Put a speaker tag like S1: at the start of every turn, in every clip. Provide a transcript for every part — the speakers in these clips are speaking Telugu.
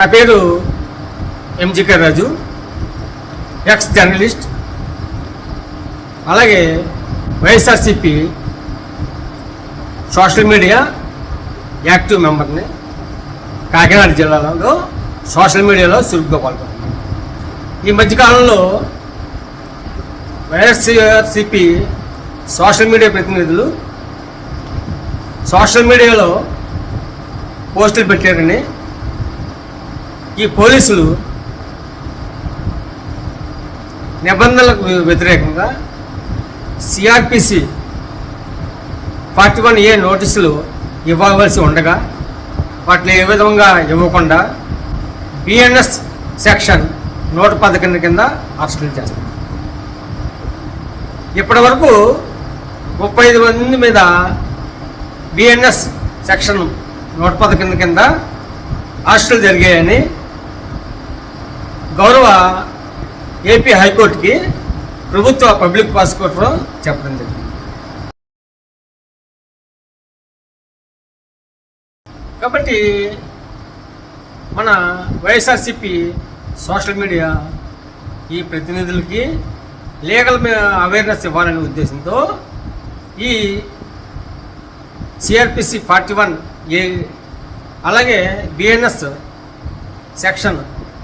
S1: నా పేరు ఎంజికే రాజు ఎక్స్ జర్నలిస్ట్ అలాగే వైఎస్ఆర్సిపి సోషల్ మీడియా యాక్టివ్ మెంబర్ని కాకినాడ జిల్లాలో సోషల్ మీడియాలో చురుగ్గా పాల్గొన్నాను. ఈ మధ్యకాలంలో వైఎస్ఆర్సిపి సోషల్ మీడియా ప్రతినిధులు సోషల్ మీడియాలో పోస్టులు పెట్టారని ఈ పోలీసులు నిబంధనలకు వ్యతిరేకంగా సిఆర్పిసి ఫార్టీ వన్ ఏ నోటీసులు ఇవ్వవలసి ఉండగా వాటిని ఏ విధంగా ఇవ్వకుండా బిఎన్ఎస్ సెక్షన్ నూట పదకొండు కింద అరెస్టులు చేస్తారు. ఇప్పటి వరకు ముప్పై ఐదు మంది మీద బిఎన్ఎస్ సెక్షన్ నూట పదకొండు కింద అరెస్టులు జరిగాయని గౌరవ ఏపీ హైకోర్టుకి ప్రభుత్వ పబ్లిక్ ప్రాసిక్యూటర్ చెప్పడం జరిగింది. కాబట్టి మన వైఎస్ఆర్సిపి సోషల్ మీడియా ఈ ప్రతినిధులకి లీగల్ అవేర్నెస్ ఇవ్వాలనే ఉద్దేశంతో ఈ సిఆర్పిసి ఫార్టీ వన్ ఏ అలాగే బిఎన్ఎస్ సెక్షన్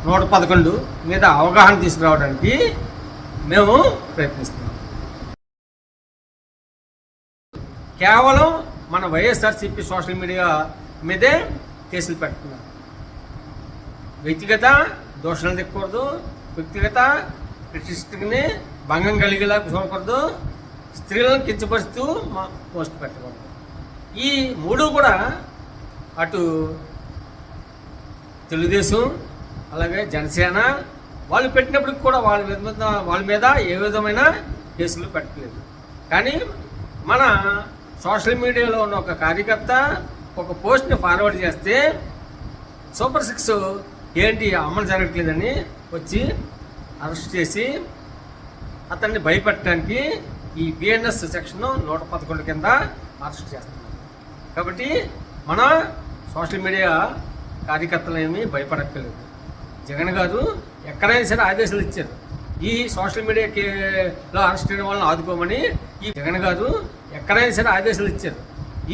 S1: నూట పదకొండు మీద అవగాహన తీసుకురావడానికి మేము ప్రయత్నిస్తున్నాం. కేవలం మన వైఎస్ఆర్సీపీ సోషల్ మీడియా మీదే కేసులు పెడుతున్నారు. వ్యక్తిగత దోషాలు తెక్కకూడదు వ్యక్తిగత ప్రతిష్టని భంగం కలిగేలా చూడకూడదు స్త్రీలను కించపరుస్తూ మా పోస్ట్ పెట్టకూడదు. ఈ మూడు కూడా అటు తెలుగుదేశం అలాగే జనసేన వాళ్ళు పెట్టినప్పటికి కూడా వాళ్ళ మీద వాళ్ళ మీద ఏ విధమైన కేసులు పెట్టలేదు. కానీ మన సోషల్ మీడియాలో ఉన్న ఒక కార్యకర్త ఒక పోస్ట్ని ఫార్వర్డ్ చేస్తే సూపర్ సిక్స్ ఏంటి అమలు జరగట్లేదని వచ్చి అరెస్ట్ చేసి అతన్ని భయపెట్టడానికి ఈ బిఎన్ఎస్ సెక్షన్ నూట పదకొండు కింద అరెస్ట్ చేస్తున్నారు. కాబట్టి మన సోషల్ మీడియా కార్యకర్తలు ఏమీ భయపడక్కర్లేదు. జగన్ గారు ఎక్కడైనా సరే ఆదేశాలు ఇచ్చారు. ఈ సోషల్ మీడియాలో అరెస్ట్ అయిన వాళ్ళని ఆదుకోమని ఈ జగన్ గారు ఎక్కడైనా సరే ఆదేశాలు ఇచ్చారు.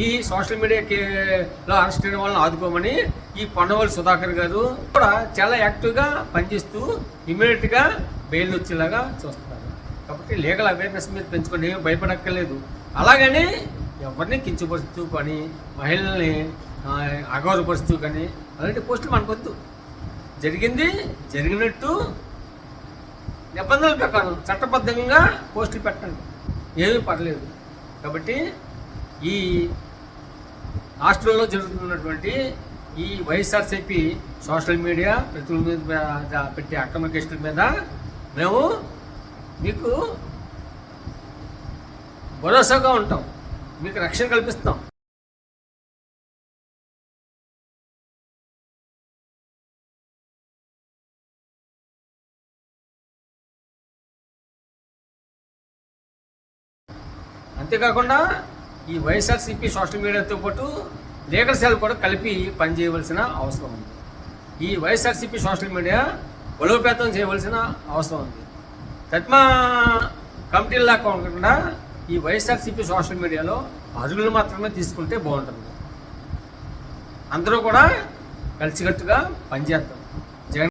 S1: ఈ సోషల్ మీడియాలో అరెస్ట్ అయిన వాళ్ళని ఆదుకోమని ఈ పొన్నవల్లి సుధాకర్ గారు కూడా చాలా యాక్టివ్గా పనిచేస్తూ ఇమీడియట్గా బెయిల్ వచ్చేలాగా చూస్తున్నారు. కాబట్టి లీగల్ అవేర్నెస్ మీద పెంచుకొని ఏమీ భయపడక్కర్లేదు. అలాగని ఎవరిని కించపరుస్తూ కానీ మహిళల్ని అగౌరవపరుస్తూ కానీ అలాంటి పోస్టులు మనకొద్దు. జరిగింది జరిగినట్టు నిబంధనల ప్రకారం చట్టబద్ధంగా పోస్టులు పెట్టండి. ఏమీ పర్లేదు. కాబట్టి ఈ హాస్టల్లో జరుగుతున్నటువంటి ఈ వైఎస్ఆర్సీపీ సోషల్ మీడియా ప్రతినిధుల మీద పెట్టే అక్రమ కేసుల మీద మేము మీకు భరోసాగా ఉంటాం. మీకు రక్షణ కల్పిస్తాం. అంతేకాకుండా ఈ వైఎస్ఆర్సీపీ సోషల్ మీడియాతో పాటు లీగల్ సెల్ కూడా కలిపి పనిచేయవలసిన అవసరం ఉంది. ఈ వైఎస్ఆర్సీపీ సోషల్ మీడియా బలోపేతం చేయవలసిన అవసరం ఉంది. తత్మా కమిటీలా కాకుండా ఈ వైఎస్ఆర్సీపీ సోషల్ మీడియాలో అర్హులు మాత్రమే తీసుకుంటే బాగుంటుంది. అందరూ కూడా కలిసికట్టుగా పనిచేస్తాం